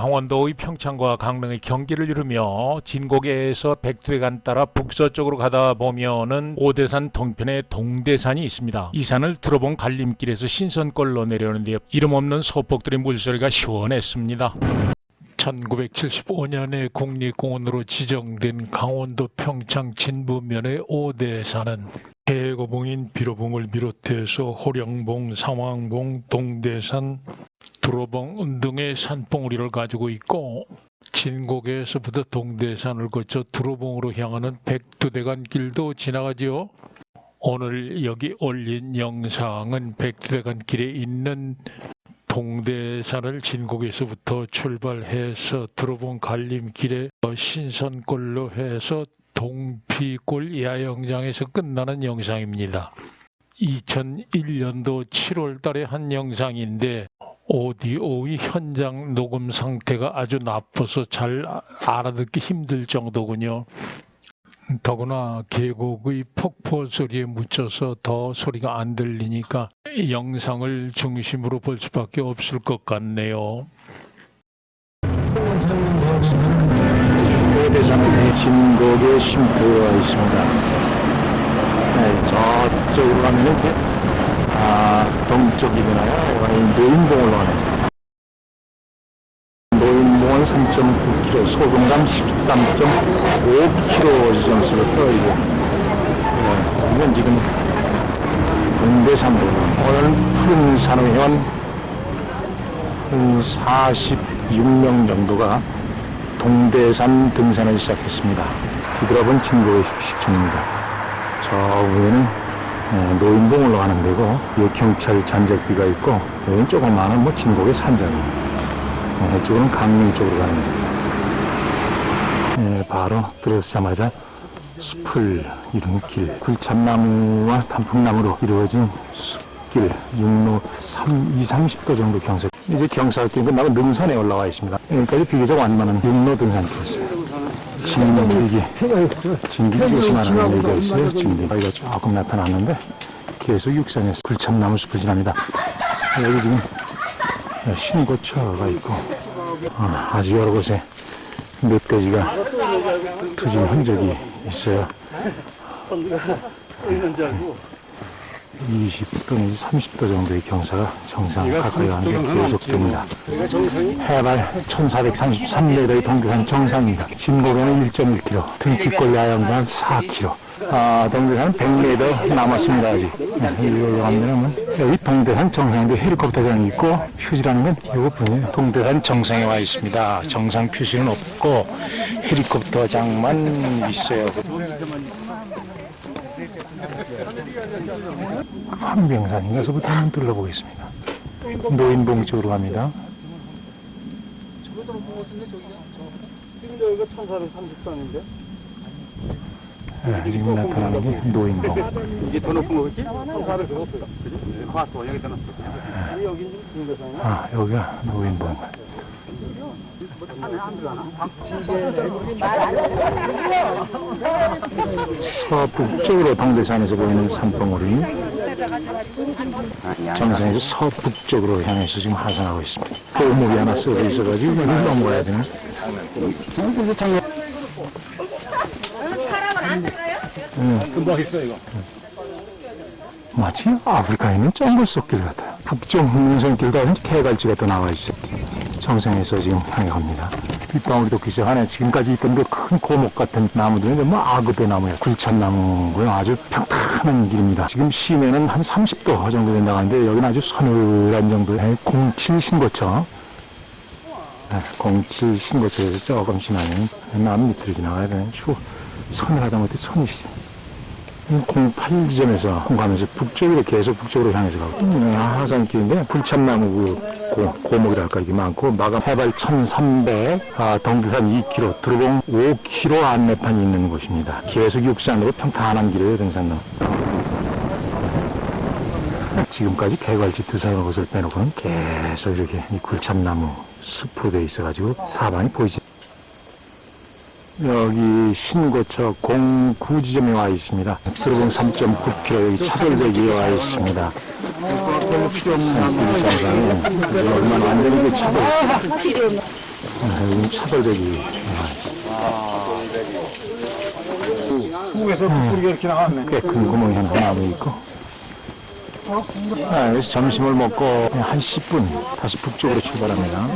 강원도의 평창과 강릉의 경계를 이루며 진곡에서 백두대간 따라 북서쪽으로 가다 보면은 오대산 동편에 동대산이 있습니다. 이 산을 들어본 갈림길에서 신선골로 내려오는데요. 이름 없는 소폭들의 물소리가 시원했습니다. 1975년에 국립공원으로 지정된 강원도 평창 진부면의 오대산은 계고봉인 비로봉을 비롯해서 호령봉, 상황봉, 동대산, 두로봉 등의 산봉우리를 가지고 있고 진곡에서부터 동대산을 거쳐 두로봉으로 향하는 백두대간 길도 지나가지요. 오늘 여기 올린 영상은 백두대간 길에 있는 동대산을 진곡에서부터 출발해서 들어본 갈림길에 신선골로 해서 동피골 야영장에서 끝나는 영상입니다. 2001년도 7월 달에 한 영상인데 오디오의 현장 녹음 상태가 아주 나빠서 잘 아- 알아듣기 힘들 정도군요. 더구나 계곡의 폭포 소리에 묻혀서 더 소리가 안 들리니까 영상을 중심으로 볼 수밖에 없을 것 같네요. 진곡에 쉼터가 있습니다. 네, 저쪽으로 이제 아 동쪽이잖아요. 여기는 노인봉으로 가는 노인봉은 3.9km, 소동강 13.5km 지점서부터 이제 네, 이건 지금 동대산도 오늘 푸른 산의원 한 46명 정도가 동대산 등산을 시작했습니다. 뒤돌아본 진도의 휴식처입니다. 저 위에는 어, 노인봉 올라가는 데고 위에 경찰 잔적비가 있고 여기는 조그마한 뭐 진곡의 산장입니다. 어, 이쪽은 강릉 쪽으로 가는 길. 예, 바로 들어서자마자 숲을 이룬 길, 굴참나무와 단풍나무로 이루어진 숲길, 육로 3, 2, 30도 정도 경사. 이제 경사길 끝나고 능선에 올라와 있습니다. 여기까지 비교적 완만한 육로 등산길이었습니다. 진길기, 진길기 심하는 얘기가 있어요. 진길기가. 조금 나타났는데 계속 육상에서 굴참나무 숲을 지납니다. 여기 지금 신고처가 있고 어, 아주 여러 곳에 멧돼지가 투진 흔적이 있어요. 20도 내지 30도 정도의 경사가 정상 가까이 가는 게 계속됩니다. 해발 1433m의 동대산 정상입니다. 진곡에는 1.1km, 등빛골 야영장 4km. 아, 동대산 100m 남았습니다, 아직. 네, 여기로 가면은 여기 동대산 정상인데 헬리콥터장이 있고 표지라는 건 이것뿐이에요. 동대산 정상에 와 있습니다. 정상 표시는 없고 헬리콥터장만 있어요. 한병산인가서부터 한번 둘러보겠습니다. 노인봉 쪽으로 갑니다. 여기가 1430단인데 네, 지금 나타나는 게 노인봉. 이게 더 높은 거겠지? 1430. 그지? 봤어 여기다 놨어. 여기 중대상이야. 아, 여기가 노인봉. 서북쪽으로 동대산에서 보이는 산봉우리 정상에서 서북쪽으로 향해서 지금 하산하고 있습니다. 골목이 하나 써져 있어가지고 여기 넘어가야 되는 마치 아프리카에 있는 정글 숲길 같아요. 북쪽 능선길과 개갈지가 또 나와 있어요. 정상에서 지금 향해 갑니다. 빗방울이 돋기 시작하네. 지금까지 있던 그 큰 고목 같은 나무들은 뭐 아그베 나무야. 굴참나무고요. 아주 평탄한 길입니다. 지금 시내는 한 30도 정도 된다고 하는데 여기는 아주 서늘한 정도의 07 신고처. 네, 07 신고처에서 조금 지나면 남 밑으로 지나가야 되는 추 서늘하다 못해 손이시죠. 08 지점에서 가면서 북쪽으로 계속 북쪽으로 향해서 가고 음, 하산길인데 불참나무 그 고, 고목이랄까 이게 많고 마감 해발 1300 아, 동두산 2km 두루봉 5km 안내판이 있는 곳입니다 계속 육산으로 평탄한 길이에요 등산로 지금까지 개괄지 두산의 곳을 빼놓고는 계속 이렇게 이 굴참나무 숲으로 되어 있어가지고 사방이 보이지 여기 신고처 09지점에 와 있습니다. 들어본 3.9km 여기 차돌대기에 와 있습니다. 필요 없는 정상에 여기만 완전히 그 네, 여기 차돌백이 북에서 뿌리가 이렇게 나왔네. 꽤 큰 구멍이 하나 나무 있고 아, 여기서 점심을 먹고 한 10분 다시 북쪽으로 출발합니다.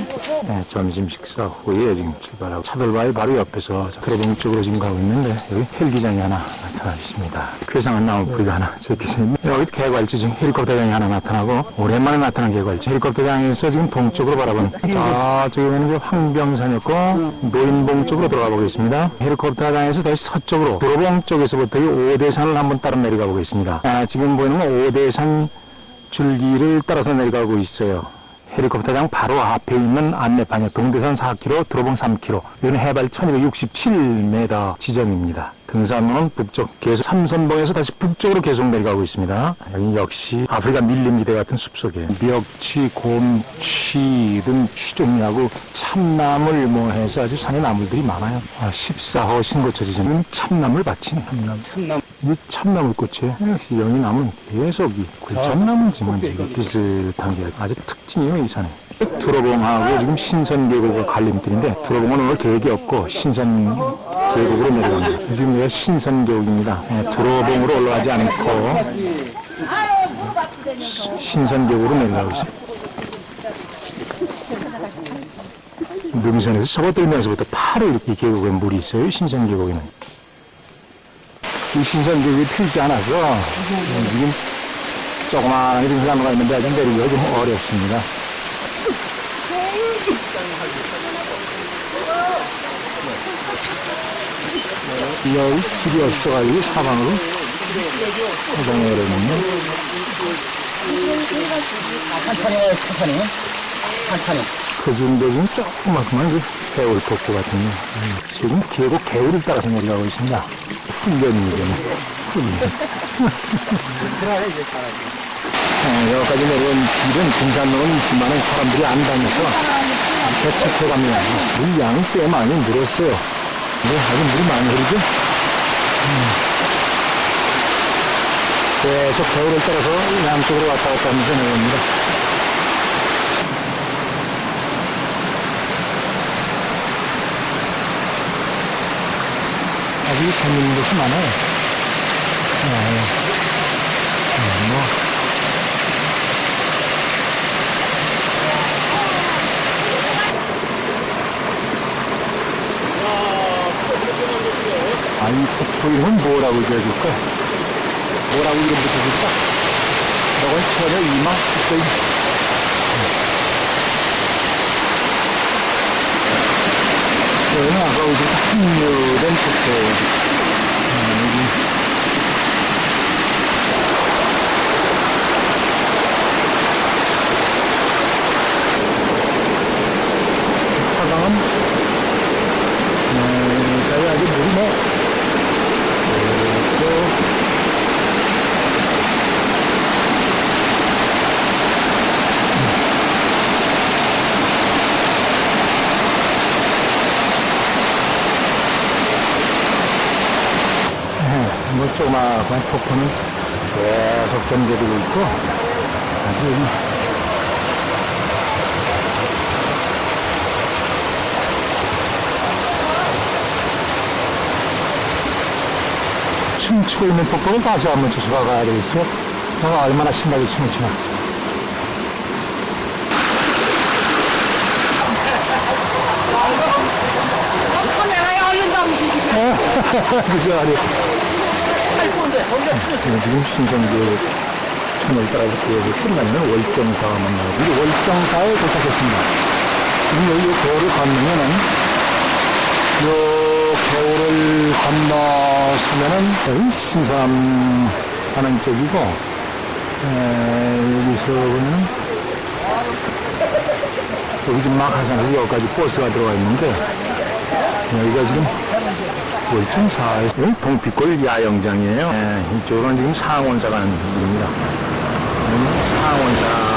네, 점심 식사 후에 지금 출발하고 차돌바위 바로 옆에서 드로봉 쪽으로 지금 가고 있는데 여기 헬기장이 하나 나타나 있습니다. 괴상한 나무 뿌리가 하나 적혀 있습니다. 여기 개괄지 지금 헬리콥터장이 하나 나타나고 오랜만에 나타난 개괄지 헬리콥터장에서 지금 동쪽으로 바라본 저쪽에는 이제 황병산이었고 노인봉 쪽으로 들어가 보겠습니다. 헬리콥터장에서 다시 서쪽으로 드로봉 쪽에서부터 이 오대산을 한번 따라 내려가 보겠습니다. 아, 지금 보이는 건 오대산 줄기를 따라서 내려가고 있어요. 헬리콥터장 바로 앞에 있는 안내판이 동대산 4km, 드로봉 3km. 이건 해발 1267m 지점입니다. 등산로는 북쪽, 계속 삼선봉에서 다시 북쪽으로 계속 내려가고 있습니다. 여기 역시 아프리카 밀림지대 같은 숲속에 멱치, 곰치 등 취종류하고 참나물 뭐 해서 아주 산에 나물들이 많아요. 아, 14호 신고처 지점은 참나물 밭이네. 참나물. 참나무. 이 참나물꽃에 역시 영이 나면 계속 이 굴참나무지만 지금 비슷한 게 아주 특징이에요 이 산에 두로봉하고 지금 신선계곡과 갈림길인데 두로봉은 오늘 계획이 없고 신선 계곡으로 내려갑니다. 지금 여기가 신선계곡입니다. 예, 두로봉으로 올라가지 않고 시- 신선계곡으로 내려가고 있습니다 능선에서 접어들면서부터 바로 이렇게 계곡에 물이 있어요 신선계곡에는. 이 신선계곡이 필지 않아서 지금 조그마한 이런 사람가 있는데 아직 내리기가 좀 어렵습니다. 여기 길이 없어가지고 사방으로 해당이 어렵네요. 한탄이에요, 한탄이. 한탄이. 그 정도 지금 조그맣구만 그 개울 복구 같은 거. 음, 지금 계곡 개울을 따라서 내려가고 있습니다. 훈련이죠. 훈련. 어, 여기까지 내려온 길은 등산로는 있지만은 사람들이 안 다녀서 개척해갑니다. 물 양이 꽤 많이 늘었어요. 근데 아주 물이 많이 흐르죠? 음. 계속 개울을 따라서 양쪽으로 왔다 갔다 하면서 내려옵니다. 아주 재밌는 것이 많아요. 네. 네, 뭐. 아, 이 폭포 이름은 뭐라고 지어줄까? 뭐라고 이름 붙여줄까? 저건 전혀 이마 폭포인. 여기는 아까 어디 한류된 폭포. 화강은 음, 저희 아직 물이 뭐 또 네, 뭐 조그마한 폭포는 계속 전개되고 있고 아주 춤추고 있는 폭포를 다시 한번 쫓아가 가야 되겠어요. 저가 얼마나 신나게 춤을 추나. 무슨 그죠, 아니. 지금, 지금 신성교 천을 따라서 계획이 끝나면 월정사가 만나고, 이제 월정사에 도착했습니다. 지금 여기 요 겨울을 건너면은, 요 겨울을 건너서면은, 여기 신삼 하는 쪽이고, 에, 여기서 보면은, 여기 지금 막하산에서 여기까지 버스가 들어가 있는데, 여기가 지금 월정사 여기 동피골 야영장이에요. 네, 이쪽은 지금 상원사 가는 길입니다. 음, 상원사